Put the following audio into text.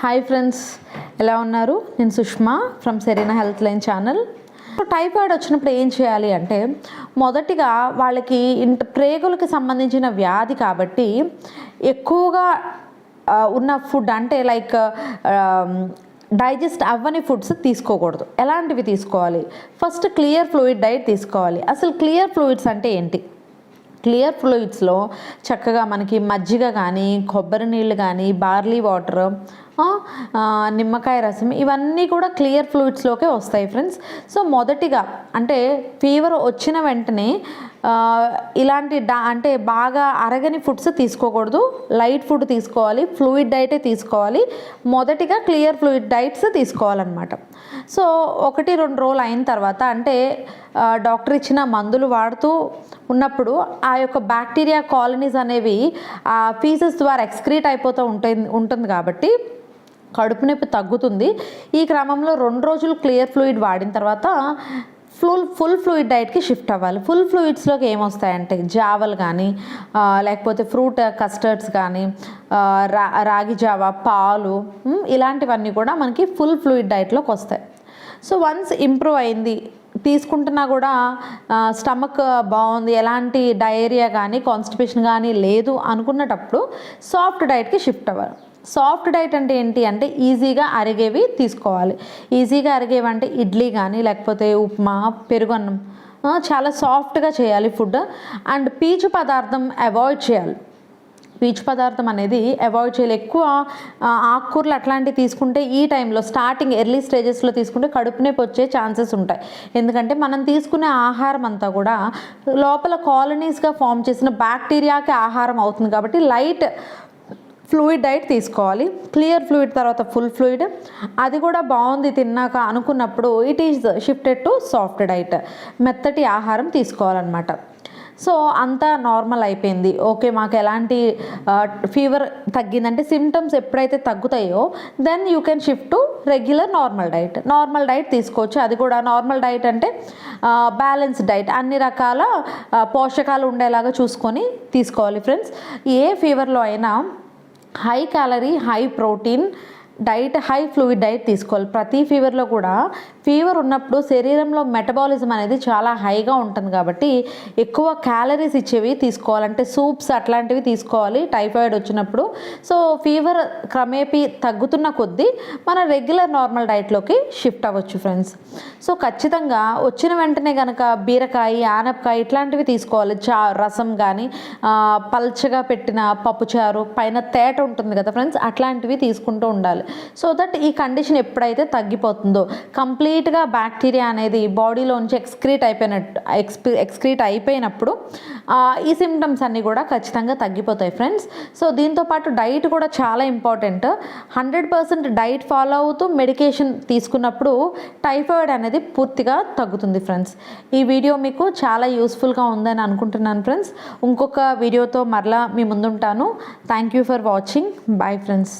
Hi friends ఎలా ఉన్నారు? నేను Sushma from Serena health line channel. Typhoid వచ్చినప్పుడు ఏం చేయాలి అంటే మొదటిగా వాళ్ళకి ఇంట ప్రేగులకు సంబంధించిన వ్యాధి కాబట్టి ఎక్కువగా ఉన్న ఫుడ్ అంటే లైక్ డైజెస్ట్ అవ్వని ఫుడ్స్ తీసుకోకూడదు. ఎలాంటివి తీసుకోవాలి? ఫస్ట్ క్లియర్ ఫ్లూయిడ్ డైట్ తీసుకోవాలి. అసలు క్లియర్ ఫ్లూయిడ్స్ అంటే ఏంటి? క్లియర్ ఫ్లూయిడ్స్లో చక్కగా మనకి మజ్జిగ కానీ కొబ్బరి నీళ్ళు కానీ బార్లీ వాటర్ నిమ్మకాయ రసం ఇవన్నీ కూడా క్లియర్ ఫ్లూయిడ్స్లోకే వస్తాయి ఫ్రెండ్స్. సో మొదటిగా అంటే ఫీవర్ వచ్చిన వెంటనే ఇలాంటి డా అంటే బాగా అరగని ఫుడ్స్ తీసుకోకూడదు. లైట్ ఫుడ్ తీసుకోవాలి ఫ్లూయిడ్ డైటే తీసుకోవాలి. మొదటిగా క్లియర్ ఫ్లూయిడ్ డైట్స్ తీసుకోవాలన్నమాట. సో ఒకటి రెండు రోజులు అయిన తర్వాత అంటే డాక్టర్ ఇచ్చిన మందులు వాడుతూ ఉన్నప్పుడు ఆ యొక్క బ్యాక్టీరియా కాలనీస్ అనేవి ఆ పీసెస్ ద్వారా ఎక్స్క్రీట్ అయిపోతూ ఉంటుంది ఉంటుంది కాబట్టి కడుపు నొప్పి తగ్గుతుంది. ఈ క్రమంలో రెండు రోజులు క్లియర్ ఫ్లూయిడ్ వాడిన తర్వాత ఫుల్ ఫుల్ ఫ్లూయిడ్ డైట్కి షిఫ్ట్ అవ్వాలి. ఫుల్ ఫ్లూయిడ్స్లోకి ఏమొస్తాయంటే జావలు కానీ లేకపోతే ఫ్రూట్ కస్టర్డ్స్ కానీ రా రాగి జావ పాలు ఇలాంటివన్నీ కూడా మనకి ఫుల్ ఫ్లూయిడ్ డైట్లోకి వస్తాయి. సో వన్స్ ఇంప్రూవ్ అయింది తీసుకుంటున్నా కూడా స్టమక్ బాగుంది ఎలాంటి డయేరియా కానీ కాన్స్టిపేషన్ కానీ లేదు అనుకున్నటప్పుడు సాఫ్ట్ డైట్కి షిఫ్ట్ అవ్వాలి. సాఫ్ట్ డైట్ అంటే ఏంటి అంటే ఈజీగా అరిగేవి తీసుకోవాలి. ఈజీగా అరిగేవి అంటే ఇడ్లీ కానీ లేకపోతే ఉప్మా పెరుగన్నం అన్నం చాలా సాఫ్ట్గా చేయాలి ఫుడ్. అండ్ పీచు పదార్థం అవాయిడ్ చేయాలి. పీచు పదార్థం అనేది అవాయిడ్ చేయాలి. ఎక్కువ ఆకుకూరలు అట్లాంటివి తీసుకుంటే ఈ టైంలో స్టార్టింగ్ ఎర్లీ స్టేజెస్లో తీసుకుంటే కడుపు నొప్పి వచ్చే ఛాన్సెస్ ఉంటాయి. ఎందుకంటే మనం తీసుకునే ఆహారం అంతా కూడా లోపల కాలనీస్గా ఫామ్ చేసిన బ్యాక్టీరియాకి ఆహారం అవుతుంది కాబట్టి లైట్ ఫ్లూయిడ్ డైట్ తీసుకోవాలి. క్లియర్ ఫ్లూయిడ్ తర్వాత ఫుల్ ఫ్లూయిడ్. అది కూడా బాగుంది తిన్నాక అనుకున్నప్పుడు it is shifted to soft diet. మెత్తటి ఆహారం తీసుకోవాలన్నమాట. సో అంతా నార్మల్ అయిపోయింది. ఓకే మాకు ఎలాంటి ఫీవర్ తగ్గిందంటే సిమ్టమ్స్ ఎప్పుడైతే తగ్గుతాయో then you can shift to regular normal diet normal diet తీసుకోవచ్చు. అది కూడా నార్మల్ డైట్ అంటే బ్యాలెన్స్ డైట్ అన్ని రకాల పోషకాలు ఉండేలాగా చూసుకొని తీసుకోవాలి ఫ్రెండ్స్ ఏ ఫీవర్లో అయినా high calorie high protein diet high fluid diet తీసుకోవాలి. ప్రతి ఫీవర్లో కూడా ఫీవర్ ఉన్నప్పుడు శరీరంలో మెటబాలిజం అనేది చాలా హైగా ఉంటుంది కాబట్టి ఎక్కువ క్యాలరీస్ ఇచ్చేవి తీసుకోవాలంటే సూప్స్ అట్లాంటివి తీసుకోవాలి టైఫాయిడ్ వచ్చినప్పుడు. సో ఫీవర్ క్రమేపీ తగ్గుతున్న కొద్దీ మన రెగ్యులర్ నార్మల్ డైట్లోకి షిఫ్ట్ అవ్వచ్చు ఫ్రెండ్స్. సో ఖచ్చితంగా వచ్చిన వెంటనే కనుక బీరకాయ ఆనపకాయ ఇట్లాంటివి తీసుకోవాలి. చా రసం కానీ పల్చగా పెట్టిన పప్పుచారు పైన తేట ఉంటుంది కదా ఫ్రెండ్స్ అట్లాంటివి తీసుకుంటూ ఉండాలి. సో దట్ ఈ కండిషన్ ఎప్పుడైతే తగ్గిపోతుందో కంప్లీట్గా బ్యాక్టీరియా అనేది బాడీలోంచి ఎక్స్క్రీట్ అయిపోయినట్టు ఎక్స్పీ ఎక్స్క్రీట్ అయిపోయినప్పుడు ఈ సిమ్టమ్స్ అన్నీ కూడా ఖచ్చితంగా తగ్గిపోతాయి ఫ్రెండ్స్ సో దీంతోపాటు డైట్ కూడా చాలా important hundred percent diet follow అవుతూ మెడికేషన్ తీసుకున్నప్పుడు టైఫాయిడ్ అనేది పూర్తిగా తగ్గుతుంది ఫ్రెండ్స్ ఈ వీడియో మీకు చాలా యూస్ఫుల్గా ఉందని అనుకుంటున్నాను ఫ్రెండ్స్ ఇంకొక వీడియోతో మరలా మీ ముందుంటాను. Thank you for watching bye friends